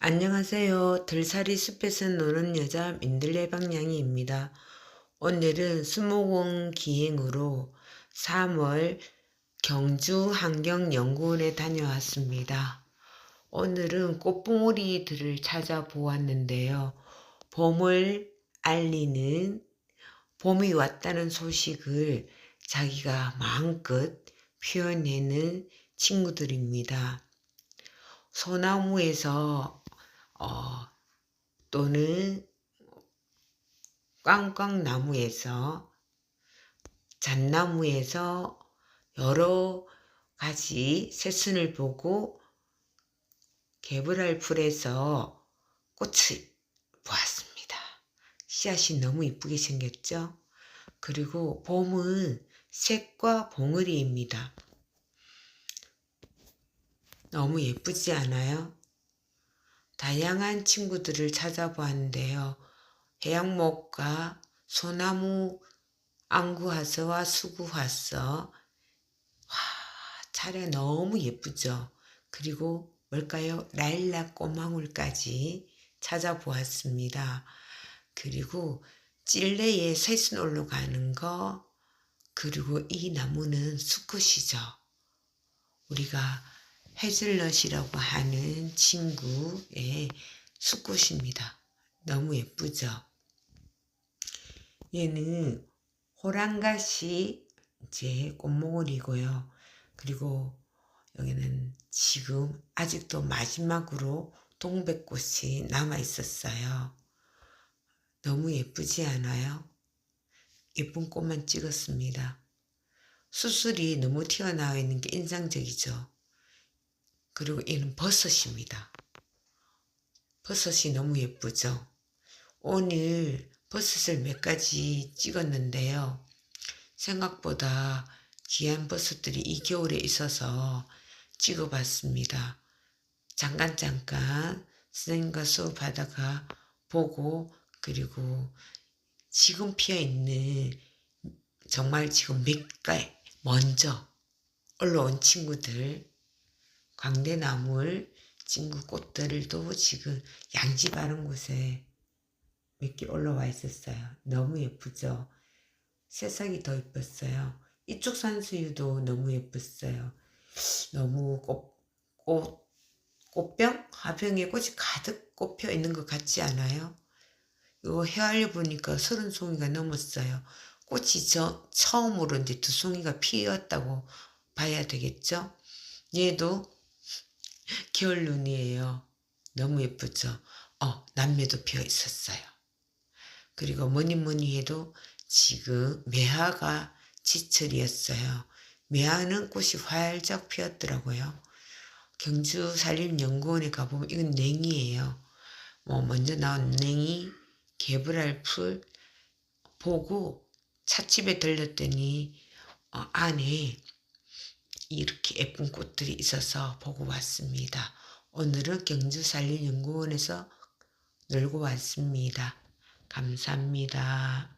안녕하세요. 들살이 숲에서 노는 여자 민들레 방향이입니다. 오늘은 수목원 기행으로 3월 경주 환경연구원에 다녀왔습니다. 오늘은 꽃봉오리들을 찾아보았는데요. 봄을 알리는 봄이 왔다는 소식을 자기가 마음껏 표현하는 친구들입니다. 소나무에서 어, 또는 꽝꽝나무에서 잣나무에서 여러 가지 새순을 보고 개불알 풀에서 꽃을 보았습니다. 씨앗이 너무 이쁘게 생겼죠? 그리고 봄은 색과 봉우리입니다. 너무 예쁘지 않아요? 다양한 친구들을 찾아보았는데요. 해양목과 소나무 안구화서와 수구화서 와 차례 너무 예쁘죠. 그리고 뭘까요? 라일락 꽃망울까지 찾아보았습니다. 그리고 찔레에 새순 올라가는 거 그리고 이 나무는 수컷이죠. 우리가 헤즐넛이라고 하는 친구의 수꽃입니다. 너무 예쁘죠? 얘는 호랑가시 이제 꽃몽울이고요. 그리고 여기는 지금 아직도 마지막으로 동백꽃이 남아 있었어요. 너무 예쁘지 않아요? 예쁜 꽃만 찍었습니다. 수술이 너무 튀어나와 있는 게 인상적이죠. 그리고 이는 버섯입니다. 버섯이 너무 예쁘죠? 오늘 버섯을 몇 가지 찍었는데요. 생각보다 귀한 버섯들이 이 겨울에 있어서 찍어봤습니다. 잠깐 잠깐 선생님과 수업하다가 보고 그리고 지금 피어있는 정말 지금 몇갈 먼저 올라온 친구들 광대나물 친구 꽃들도 지금 양지 바른 곳에 몇 개 올라와 있었어요. 너무 예쁘죠? 새싹이 더 예뻤어요. 이쪽 산수유도 너무 예뻤어요. 너무 꽃, 꽃, 꽃병? 화병에 꽃이 가득 꽃펴 있는 것 같지 않아요? 이거 헤아려 보니까 서른 송이가 넘었어요. 꽃이 저, 처음으로 이제 두 송이가 피었다고 봐야 되겠죠? 얘도 겨울눈이에요. 너무 예쁘죠? 어, 남매도 피어 있었어요. 그리고 뭐니 뭐니 해도 지금 매화가 지철이었어요. 매화는 꽃이 활짝 피었더라고요. 경주 산림연구원에 가보면 이건 냉이에요. 뭐 먼저 나온 냉이, 개불알 풀 보고 찻집에 들렸더니 어, 안에 이렇게 예쁜 꽃들이 있어서 보고 왔습니다. 오늘은 경주산림연구원에서 놀고 왔습니다. 감사합니다.